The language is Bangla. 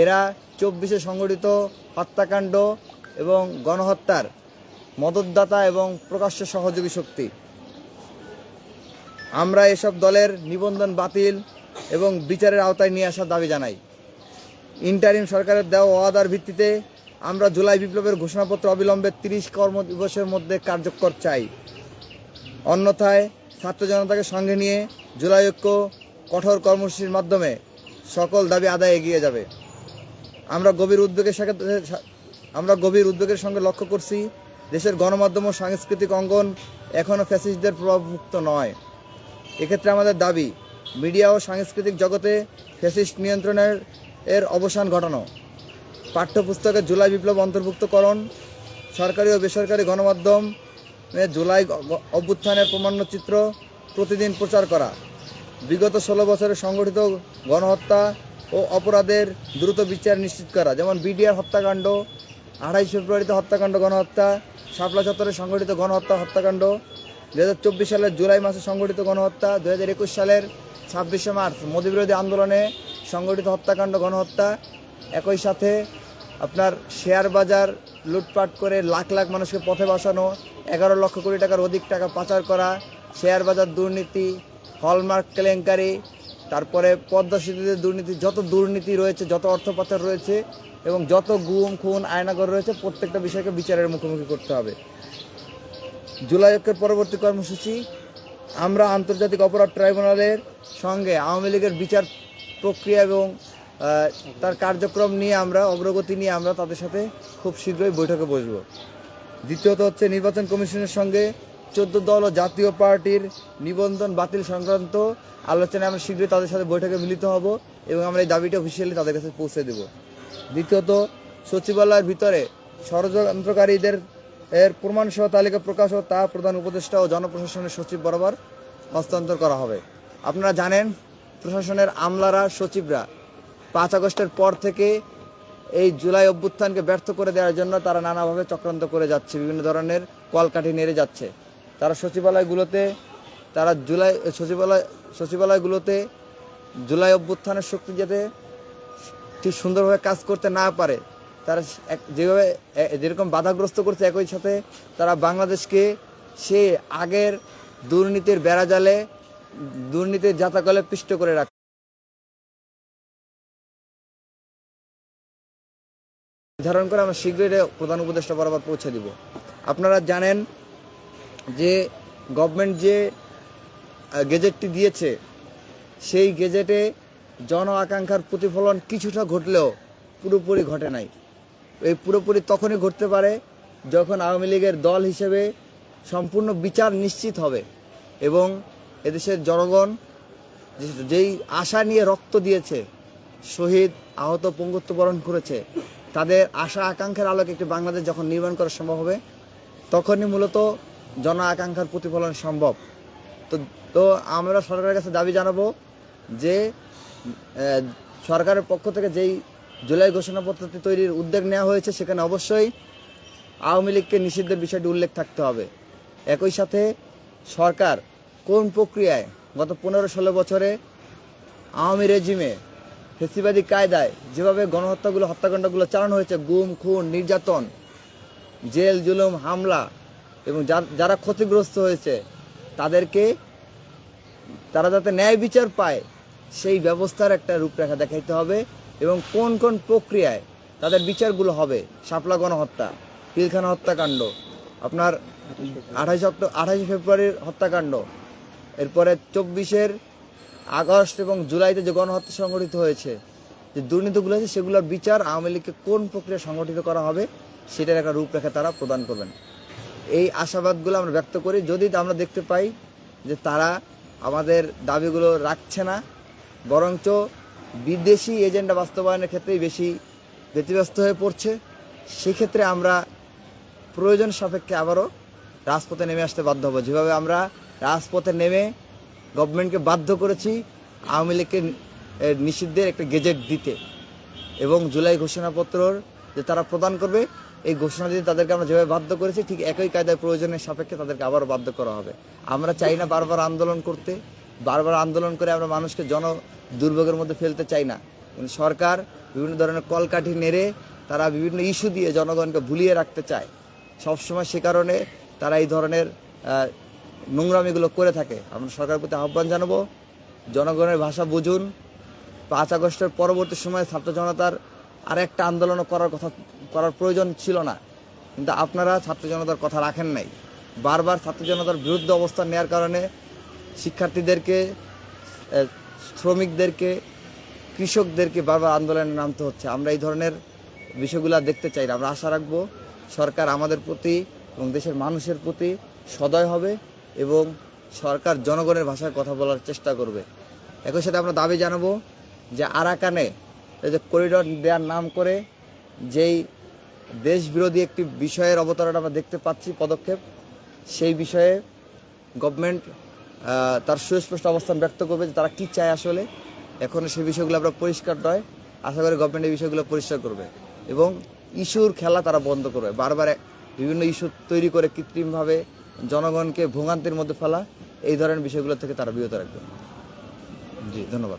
এরা চব্বিশে সংগঠিত হত্যাকাণ্ড এবং গণহত্যার মদতদাতা এবং প্রকাশ্য সহযোগী শক্তি। আমরা এসব দলের নিবন্ধন বাতিল এবং বিচারের আওতায় নিয়ে আসার দাবি জানাই। ইন্টারিম সরকারের দেওয়া ওয়াদার ভিত্তিতে আমরা জুলাই বিপ্লবের ঘোষণাপত্র অবিলম্বে তিরিশ কর্মদিবসের মধ্যে কার্যকর চাই। অন্যথায় ছাত্র জনতাকে সঙ্গে নিয়ে জুলাই ঐক্য কঠোর কর্মসূচির মাধ্যমে সকল দাবি আদায় এগিয়ে যাবে। আমরা গভীর উদ্বেগের সাথে, আমরা গভীর উদ্বেগের সঙ্গে লক্ষ্য করছি, দেশের গণমাধ্যম ও সাংস্কৃতিক অঙ্গন এখনও ফ্যাসিস্টদের প্রভাবমুক্ত নয়। এক্ষেত্রে আমাদের দাবি, মিডিয়া ও সাংস্কৃতিক জগতে ফ্যাসিস্ট নিয়ন্ত্রণের এর অবসান ঘটানো। পাঠ্যপুস্তকে জুলাই বিপ্লব অন্তর্ভুক্তকরণ, সরকারি ও বেসরকারি গণমাধ্যম জুলাই অভ্যুত্থানের প্রমাণ্যচিত্র প্রতিদিন প্রচার করা। বিগত ষোলো বছরে সংগঠিত গণহত্যা ও অপরাধের দ্রুত বিচার নিশ্চিত করা। যেমন বিডিআর হত্যাকাণ্ড আড়াই ফেব্রুয়ারিতে হত্যাকাণ্ড, গণহত্যা, শাপলা চত্বরে সংগঠিত গণহত্যা, হত্যাকাণ্ড দু হাজার চব্বিশ সালের জুলাই মাসে সংগঠিত গণহত্যা দু হাজার একুশ সালের ছাব্বিশে মার্চ মোদীবিরোধী আন্দোলনে সংগঠিত হত্যাকাণ্ড, গণহত্যা। একই সাথে আপনার শেয়ার বাজার লুটপাট করে লাখ লাখ মানুষকে পথে বসানো, এগারো লক্ষ কোটি টাকার অধিক টাকা পাচার করা, শেয়ার বাজার দুর্নীতি, হলমার্ক কেলেঙ্কারি তারপরে পদ্মা সেতুতে দুর্নীতি, যত দুর্নীতি রয়েছে, যত অর্থপাচার রয়েছে এবং যত গুম, খুন আয়নাগর রয়েছে, প্রত্যেকটা বিষয়কে বিচারের মুখোমুখি করতে হবে। জুলাই ঐক্যের পরবর্তী কর্মসূচি, আমরা আন্তর্জাতিক অপরাধ ট্রাইব্যুনালের সঙ্গে আওয়ামী লীগের বিচার প্রক্রিয়া এবং তার কার্যক্রম নিয়ে আমরা, অগ্রগতি নিয়ে আমরা তাদের সাথে খুব শীঘ্রই বৈঠকে বসব। দ্বিতীয়ত হচ্ছে নির্বাচন কমিশনের সঙ্গে চোদ্দ দল ও জাতীয় পার্টির নিবন্ধন বাতিল সংক্রান্ত আলোচনায় আমরা শীঘ্রই তাদের সাথে বৈঠকে মিলিত হব এবং আমরা এই দাবিটা অফিসিয়ালি তাদের কাছে পৌঁছে দেব। দ্বিতীয়ত, সচিবালয়ের ভিতরে ষড়যন্ত্রকারীদের এর প্রমাণসহ তালিকা প্রকাশ ও তা প্রধান উপদেষ্টা ও জনপ্রশাসনের সচিব বরাবর হস্তান্তর করা হবে। আপনারা জানেন, প্রশাসনের আমলারা, সচিবরা পাঁচ আগস্টের পর থেকে এই জুলাই অভ্যুত্থানকে ব্যর্থ করে দেওয়ার জন্য তারা নানাভাবে চক্রান্ত করে যাচ্ছে, বিভিন্ন ধরনের কলকাঠি নেড়ে যাচ্ছে। তারা সচিবালয়গুলোতে, তারা জুলাই সচিবালয়, সচিবালয়গুলোতে জুলাই অভ্যুত্থানের শক্তি যাতে ঠিক সুন্দরভাবে কাজ করতে না পারে, তারা যেভাবে যেরকম বাধাগ্রস্ত করছে একই সাথে তারা বাংলাদেশকে সে আগের দুর্নীতির বেড়াজালে দুর্নীতির জাতাকলে পিষ্ট করে রাখে নির্ধারণ করে আমরা শীঘ্রই প্রধান উপদেষ্টা বরাবর পৌঁছে দিব। আপনারা জানেন যে গভর্নমেন্ট যে গেজেটটি দিয়েছে, সেই গেজেটে জন আকাঙ্ক্ষার প্রতিফলন কিছুটা ঘটলেও পুরোপুরি ঘটে নাই। এই পুরোপুরি তখনই ঘটতে পারে যখন আওয়ামী লীগের দল হিসেবে সম্পূর্ণ বিচার নিশ্চিত হবে এবং এদেশের জনগণ যেই আশা নিয়ে রক্ত দিয়েছে, শহীদ আহত পঙ্গুত্ব বরণ করেছে, তাদের আশা আকাঙ্ক্ষার আলোকে একটি বাংলাদেশ যখন নির্মাণ করা সম্ভব হবে, তখনই মূলত জন আকাঙ্ক্ষার প্রতিফলন সম্ভব। তো তো আমরা সরকারের কাছে দাবি জানাব যে সরকারের পক্ষ থেকে যেই জুলাই ঘোষণাপত্রটি তৈরির উদ্যোগ নেওয়া হয়েছে, সেখানে অবশ্যই আওয়ামী লীগকে নিষিদ্ধের বিষয়টি উল্লেখ থাকতে হবে। একই সাথে সরকার কোন প্রক্রিয়ায় গত পনেরো ষোলো বছরে আওয়ামী রেজিমে ফেসিবাদী কায়দায় যেভাবে গণহত্যাগুলো, হত্যাকাণ্ডগুলো চালানো হয়েছে, গুম, খুন, নির্যাতন, জেল, জুলুম, হামলা এবং যারা ক্ষতিগ্রস্ত হয়েছে, তাদেরকে তারা যাতে ন্যায় বিচার পায়, সেই ব্যবস্থার একটা রূপরেখা দেখাইতে হবে এবং কোন কোন প্রক্রিয়ায় তাদের বিচারগুলো হবে। শাপলা গণহত্যা, পিলখানা হত্যাকাণ্ড, আপনার আঠাইশ অক্টো, আঠাইশে ফেব্রুয়ারির হত্যাকাণ্ড, এরপরে চব্বিশের আগস্ট এবং জুলাইতে যে গণহত্যা সংগঠিত হয়েছে, যে দুর্নীতিগুলো আছে, সেগুলোর বিচার আওয়ামী লীগকে কোন প্রক্রিয়া সংগঠিত করা হবে, সেটার একটা রূপরেখা তারা প্রদান করবেন। এই আশাবাদগুলো আমরা ব্যক্ত করি। যদি আমরা দেখতে পাই যে তারা আমাদের দাবিগুলো রাখছে না, বরঞ্চ বিদেশি এজেন্ডা বাস্তবায়নের ক্ষেত্রেই বেশি ব্যতিব্যস্ত হয়ে পড়ছে, সেক্ষেত্রে আমরা প্রয়োজন সাপেক্ষে আবারও রাজপথে নেমে আসতে বাধ্য হব। যেভাবে আমরা রাজপথে নেমে গভর্নমেন্টকে বাধ্য করেছি আওয়ামী লীগকে নিষিদ্ধের একটা গেজেট দিতে। এবং জুলাই ঘোষণাপত্রর যে তারা প্রদান করবে এই ঘোষণা দিতে তাদেরকে আমরা যেভাবে বাধ্য করেছি, ঠিক একই কায়দায় প্রয়োজনের সাপেক্ষে তাদেরকে আবারও বাধ্য করা হবে। আমরা চাই না বারবার আন্দোলন করতে, বারবার আন্দোলন করে আমরা মানুষকে জন দুর্ভোগের মধ্যে ফেলতে চাই না। কিন্তু সরকার বিভিন্ন ধরনের কলকাঠি নেড়ে তারা বিভিন্ন ইস্যু দিয়ে জনগণকে ভুলিয়ে রাখতে চায়। সবসময় সে কারণে তারা এই ধরনের নোংরামিগুলো করে থাকে। আমরা সরকারের প্রতি আহ্বান জানাব, জনগণের ভাষা বুঝুন। পাঁচ আগস্টের পরবর্তী সময়ে ছাত্র জনতার আর একটা আন্দোলন করার কথা করার প্রয়োজন ছিল না। কিন্তু আপনারা ছাত্র জনতার কথা রাখেন নাই। বারবার ছাত্র জনতার বিরুদ্ধে অবস্থান নেওয়ার কারণে শিক্ষার্থীদেরকে শ্রমিকদেরকে, কৃষকদেরকে বারবার আন্দোলনে নামতে হচ্ছে। আমরা এই ধরনের বিষয়গুলো দেখতে চাই না। আমরা আশা রাখব সরকার আমাদের প্রতি এবং দেশের মানুষের প্রতি সদয় হবে এবং সরকার জনগণের ভাষায় কথা বলার চেষ্টা করবে। একই সাথে আমরা দাবি জানাব যে আরাকানে যে করিডর দেওয়ার নাম করে যেই দেশ বিরোধী একটি বিষয়ের অবতারণা আমরা দেখতে পাচ্ছি, পদক্ষেপ। সেই বিষয়ে গভর্নমেন্ট তার সুস্পষ্ট অবস্থান ব্যক্ত করবে যে তারা কী চায় আসলে। এখন সেই বিষয়গুলো আমরা পরিষ্কার নয়। আশা করি গভর্নমেন্ট এই বিষয়গুলো পরিষ্কার করবে। এবং ইস্যুর খেলা তারা বন্ধ করবে। বারবার বিভিন্ন ইস্যু তৈরি করে কৃত্রিমভাবে জনগণকে ভোগান্তির মধ্যে ফেলা, এই ধরনের বিষয়গুলো থেকে তারা বিরত রাখবে। জি, ধন্যবাদ।